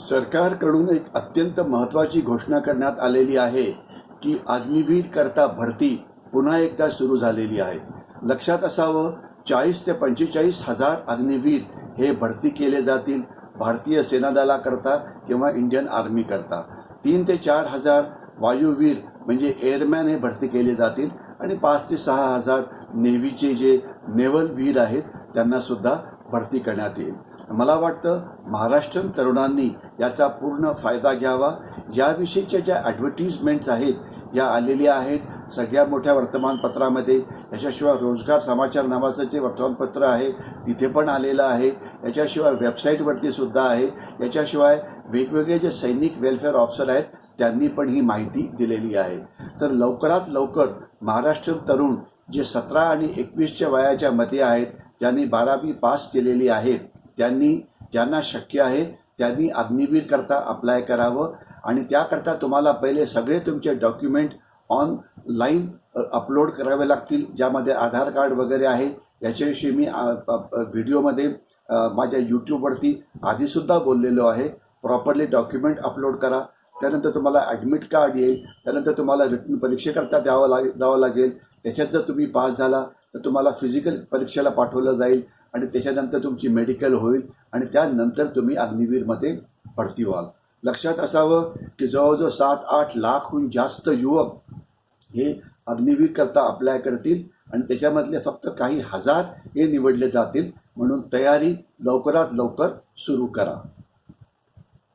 सरकारकडून एक अत्यंत महत्त्वाची घोषणा करण्यात आलेली आहे की अग्निवीर करता भरती पुन्हा एकदा सुरू झालेली आहे. लक्षात असावं चाळीस ते पंचेचाळीस हजार अग्निवीर हे भरती केले जातील भारतीय सेनादलाकरता किंवा इंडियन आर्मीकरता. तीन ते चार हजार वायुवीर म्हणजे एअरमॅन हे भरती केले जातील आणि पाच ते सहा हजार नेव्हीचे जे नेव्हल वीर आहेत त्यांनासुद्धा भरती करण्यात येईल. मला वाटतं महाराष्ट्रन तरुणांनी याचा पूर्ण फायदा घ्यावा. याविषयीच्या ज्या ॲडव्हर्टिजमेंट्स आहेत या आलेल्या आहेत सगळ्या मोठ्या वर्तमानपत्रामध्ये याच्याशिवाय रोजगार समाचार नावाचं जे वर्तमानपत्र आहे तिथे पण आलेलं आहे. याच्याशिवाय वेबसाईटवरती सुद्धा आहे. याच्याशिवाय वेगवेगळे जे सैनिक वेलफेअर ऑफिसर आहेत त्यांनी पण ही माहिती दिलेली आहे. तर लवकरात लवकर महाराष्ट्रीयन तरुण जे सतरा आणि एकवीसच्या वयाच्या मध्ये आहेत ज्यांनी बारावी पास केलेली आहे त्यांनी ज्यांना शक्य आहे त्यांनी अग्निवीर करता अप्लाय करावं. आणि त्याकरता तुम्हाला पहिले सगळे तुमचे डॉक्युमेंट ऑनलाईन अपलोड करावे लागतील. ज्यामध्ये आधार कार्ड वगैरे आहे याच्याविषयी मी व्हिडिओमध्ये माझ्या यूट्यूबवरती आधीसुद्धा बोललेलो आहे. प्रॉपरली डॉक्युमेंट अपलोड करा. त्यानंतर तुम्हाला ॲडमिट कार्ड येईल. त्यानंतर तुम्हाला रिटर्न परीक्षेकरता द्यावं लागे जावं लागेल. त्याच्यात जर तुम्ही पास झाला तर तुम्हाला फिजिकल परीक्षेला पाठवलं जाईल. आणि त्याच्यानंतर तुमची मेडिकल होईल आणि त्यानंतर तुम्ही अग्निवीरमध्ये भरती व्हाल. लक्षात असावं की जवळजवळ सात आठ लाखहून जास्त युवक हे अग्निवीर करता अप्लाय करतील आणि त्याच्यामधले फक्त काही हजार हे निवडले जातील. म्हणून तयारी लवकरात लवकर सुरू करा.